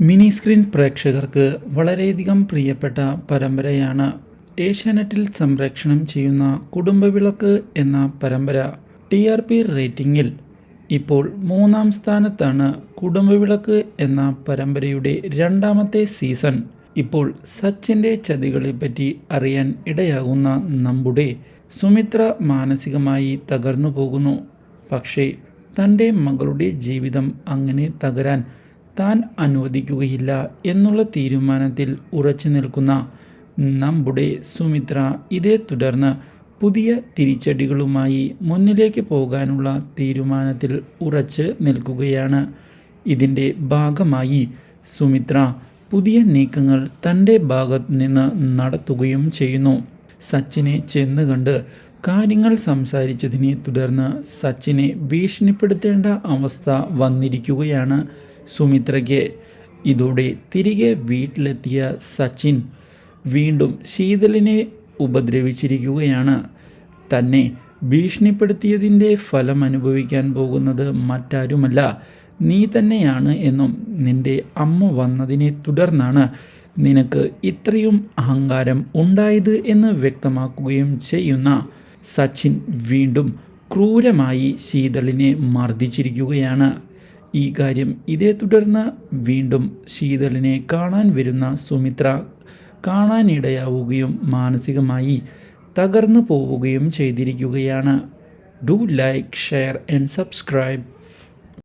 Mini screen പ്രേക്ഷകർക്ക് വളരെയധികം പ്രിയപ്പെട്ട പരമ്പരയാണ് ഏഷ്യാനെറ്റിൽ സംപ്രേക്ഷണം ചെയ്യുന്ന കുടുംബവിളക്ക് എന്ന പരമ്പര. ടി ആർ പി റേറ്റിംഗിൽ ഇപ്പോൾ മൂന്നാം സ്ഥാനത്താണ് കുടുംബവിളക്ക് എന്ന പരമ്പരയുടെ രണ്ടാമത്തെ സീസൺ. ഇപ്പോൾ സച്ചിന്റെ ചതികളെപ്പറ്റി അറിയാൻ ഇടയാകുന്ന നമ്മുടെ സുമിത്ര മാനസികമായി തകർന്നു പോകുന്നു. പക്ഷേ തന്റെ മകളുടെ ജീവിതം അങ്ങനെ തകരാൻ താൻ അനുവദിക്കുകയില്ല എന്നുള്ള തീരുമാനത്തിൽ ഉറച്ചു നിൽക്കുന്ന നമ്മുടെ സുമിത്ര ഇതേ തുടർന്ന് പുതിയ തിരിച്ചടികളുമായി മുന്നിലേക്ക് പോകാനുള്ള തീരുമാനത്തിൽ ഉറച്ച് നിൽക്കുകയാണ്. ഇതിന്റെ ഭാഗമായി സുമിത്ര പുതിയ നീക്കങ്ങൾ തന്റെ ഭാഗത്ത് നിന്ന് നടത്തുകയും ചെയ്യുന്നു. സച്ചിനെ ചെന്ന് കണ്ട് കാര്യങ്ങൾ സംസാരിച്ചതിനെ തുടർന്ന് സച്ചിനെ ഭീഷണിപ്പെടുത്തേണ്ട അവസ്ഥ വന്നിരിക്കുകയാണ്. സുമിത്രയ്ക്ക് ഇതോടെ തിരികെ വീട്ടിലെത്തിയ സച്ചിൻ വീണ്ടും ശീതളിനെ ഉപദ്രവിച്ചിരിക്കുകയാണ്. തന്നെ ഭീഷണിപ്പെടുത്തിയതിന്റെ ഫലം അനുഭവിക്കാൻ പോകുന്നത് മറ്റാരുമല്ല. നീ തന്നെയാണ് എന്നും നിന്റെ അമ്മ വന്നതിനെ തുടർന്നാണ് നിനക്ക് ഇത്രയും അഹങ്കാരം ഉണ്ടായത് എന്ന് വ്യക്തമാക്കുകയും ചെയ്യുന്ന. സച്ചിൻ വീണ്ടും ക്രൂരമായി ശീതളിനെ മർദ്ദിച്ചിരിക്കുകയാണ്. ഈ കാര്യം ഇതേ തുടർന്ന് വീണ്ടും ശീതളിനെ കാണാൻ വരുന്ന സുമിത്ര കാണാനിടയാവുകയും മാനസികമായി തകർന്നു പോവുകയും ചെയ്തിരിക്കുകയാണ്. Do like share and subscribe